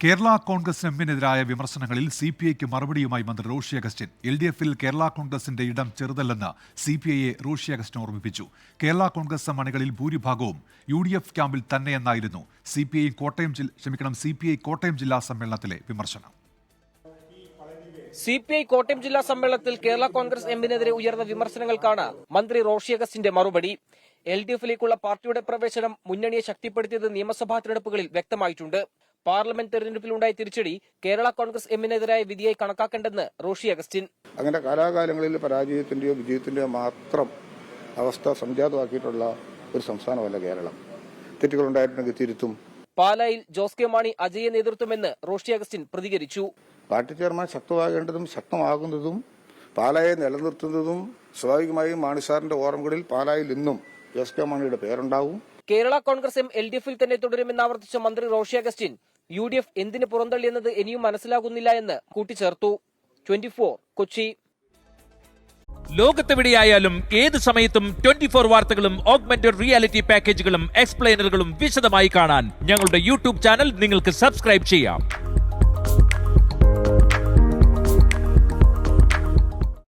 കേരള കോൺഗ്രസ് എമ്മിനെതിരായ വിമർശനങ്ങളിൽ C P ഐക്ക് മറുപടിയുമായി മന്ത്രി റോഷി അഗസ്റ്റിൻ. എൽ ഡി എഫിൽ കേരള കോൺഗ്രസിന്റെ ഇടം ചെറുതല്ലെന്ന് സി പി ഐയെ റോഷി അഗസ്റ്റിൻ ഓർമ്മിപ്പിച്ചു. കേരള കോൺഗ്രസ് മണികളിൽ ഭൂരിഭാഗവും യു ഡി എഫ് ക്യാമ്പിൽ തന്നെയെന്നായിരുന്നു സി പി ഐ കോട്ടയം ക്ഷമിക്കണം സി പി ഐ കോട്ടയം ജില്ലാ സമ്മേളനത്തിലെ വിമർശനം. സി പി ഐ കോട്ടയം ജില്ലാ സമ്മേളനത്തിൽ കേരള കോൺഗ്രസ് എമ്മിനെതിരെ ഉയർന്ന വിമർശനങ്ങൾക്കാണ് മന്ത്രി റോഷി അഗസ്റ്റിന്റെ മറുപടി. എൽ ഡി എഫിലേക്കുള്ള പാർട്ടിയുടെ പ്രവേശനം മുന്നണിയെ ശക്തിപ്പെടുത്തിയത് നിയമസഭാ തിരഞ്ഞെടുപ്പുകളിൽ വ്യക്തമായിട്ടുണ്ട്. പാർലമെന്റ് തെരഞ്ഞെടുപ്പിലുണ്ടായ തിരിച്ചടി കേരള കോൺഗ്രസ് എമ്മിനെതിരായ വിധിയായി കണക്കാക്കേണ്ടെന്ന് റോഷി അഗസ്റ്റിൻ. അങ്ങനെ കാലാകാലങ്ങളിൽ പരാജയത്തിന്റെയോ വിജയത്തിന്റെയോ മാത്രം അവസ്ഥ സംജാതമാക്കിയിട്ടുള്ള ഒരു സംസ്ഥാനമല്ല കേരളം. തെറ്റുകളുണ്ടായിട്ടുണ്ടെങ്കിൽ തിരുത്തും. പാലായിൽ ജോസ് കെ മാണി അജയ നേതൃത്വമെന്ന് റോഷി അഗസ്റ്റിൻ പ്രതികരിച്ചു. പാർട്ടി ചെയർമാൻ ശക്തമാകേണ്ടതും ശക്തമാകുന്നതും പാലായെ നിലനിർത്തുന്നതും സ്വാഭാവികമായും മാണിസാറിന്റെ ഓർമ്മകളിൽ പാലായിൽ ഇന്നും ജോസ് കെ മാണിയുടെ പേരുണ്ടാവും. Kerala Congress M L D എഫിൽ തന്നെ തുടരുമെന്ന് ആവർത്തിച്ച മന്ത്രി Roshi Augustine U D F എന്തിന് പുറന്തള്ളിയെന്നത് ഇനിയും മനസ്സിലാകുന്നില്ല എന്ന് കൂട്ടിച്ചേർത്തു. Twenty four Kochi. ലോകത്തെവിടെയായാലും ഏത് സമയത്തും ട്വന്റി ഫോർ വാർത്തകളും ഓഗ്മെന്റഡ് റിയാലിറ്റി പാക്കേജുകളും എക്സ്പ്ലെയിനറുകളും വിശദമായി കാണാൻ ഞങ്ങളുടെ യൂട്യൂബ് ചാനൽ നിങ്ങൾക്ക് സബ്സ്ക്രൈബ് ചെയ്യാം.